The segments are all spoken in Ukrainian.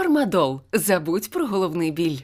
Фармадол. Забудь про головний біль.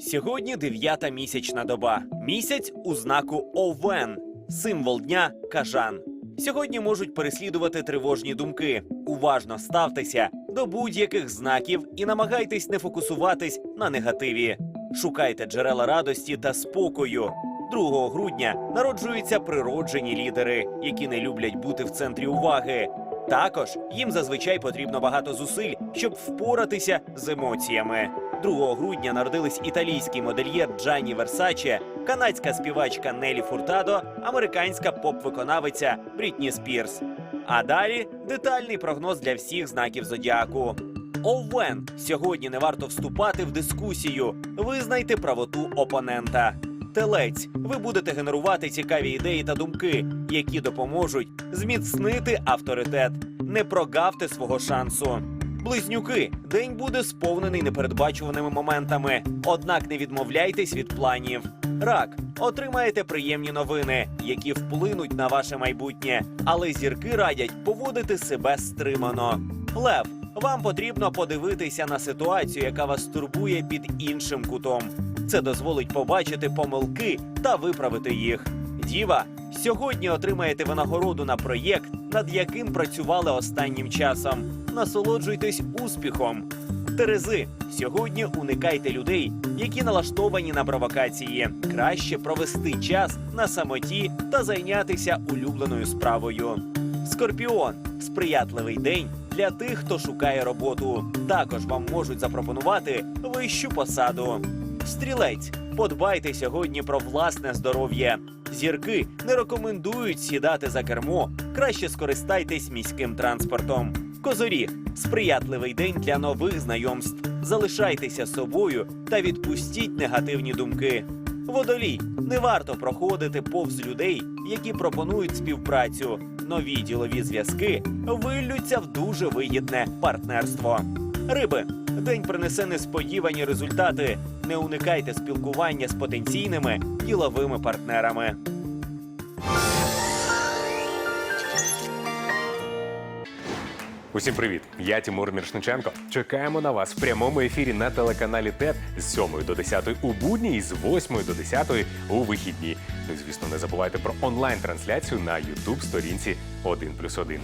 Сьогодні дев'ята місячна доба. Місяць у знаку Овен, символ дня кажан. Сьогодні можуть переслідувати тривожні думки. Уважно ставтеся до будь-яких знаків і намагайтесь не фокусуватись на негативі. Шукайте джерела радості та спокою. 2 грудня народжуються природжені лідери, які не люблять бути в центрі уваги. Також їм зазвичай потрібно багато зусиль, щоб впоратися з емоціями. 2 грудня народились італійський модельєр Джанні Версаче, канадська співачка Нелі Фуртадо, американська поп-виконавиця Брітні Спірс. А далі детальний прогноз для всіх знаків зодіаку. Овен сьогодні не варто вступати в дискусію. Визнайте правоту опонента. Телець, ви будете генерувати цікаві ідеї та думки, які допоможуть зміцнити авторитет. Не прогавте свого шансу. Близнюки, день буде сповнений непередбачуваними моментами. Однак не відмовляйтесь від планів. Рак, отримаєте приємні новини, які вплинуть на ваше майбутнє, але зірки радять поводити себе стримано. Лев, вам потрібно подивитися на ситуацію, яка вас турбує під іншим кутом. Це дозволить побачити помилки та виправити їх. Діва, сьогодні отримаєте винагороду на проєкт, над яким працювали останнім часом. Насолоджуйтесь успіхом. Терези, сьогодні уникайте людей, які налаштовані на провокації. Краще провести час на самоті та зайнятися улюбленою справою. Скорпіон сприятливий день для тих, хто шукає роботу. Також вам можуть запропонувати вищу посаду. Стрілець, подбайте сьогодні про власне здоров'я. Зірки не рекомендують сідати за кермо. Краще скористайтесь міським транспортом. Козоріг сприятливий день для нових знайомств. Залишайтеся собою та відпустіть негативні думки. Водолій не варто проходити повз людей, які пропонують співпрацю. Нові ділові зв'язки виллються в дуже вигідне партнерство. Риби день принесе несподівані результати. Не уникайте спілкування з потенційними діловими партнерами. Усім привіт! Я Тимур Міршниченко. Чекаємо на вас в прямому ефірі на телеканалі ТЕТ з 7 до 10 у будні і з 8 до 10 у вихідні. Ну звісно, не забувайте про онлайн-трансляцію на youtube сторінці 1+,1.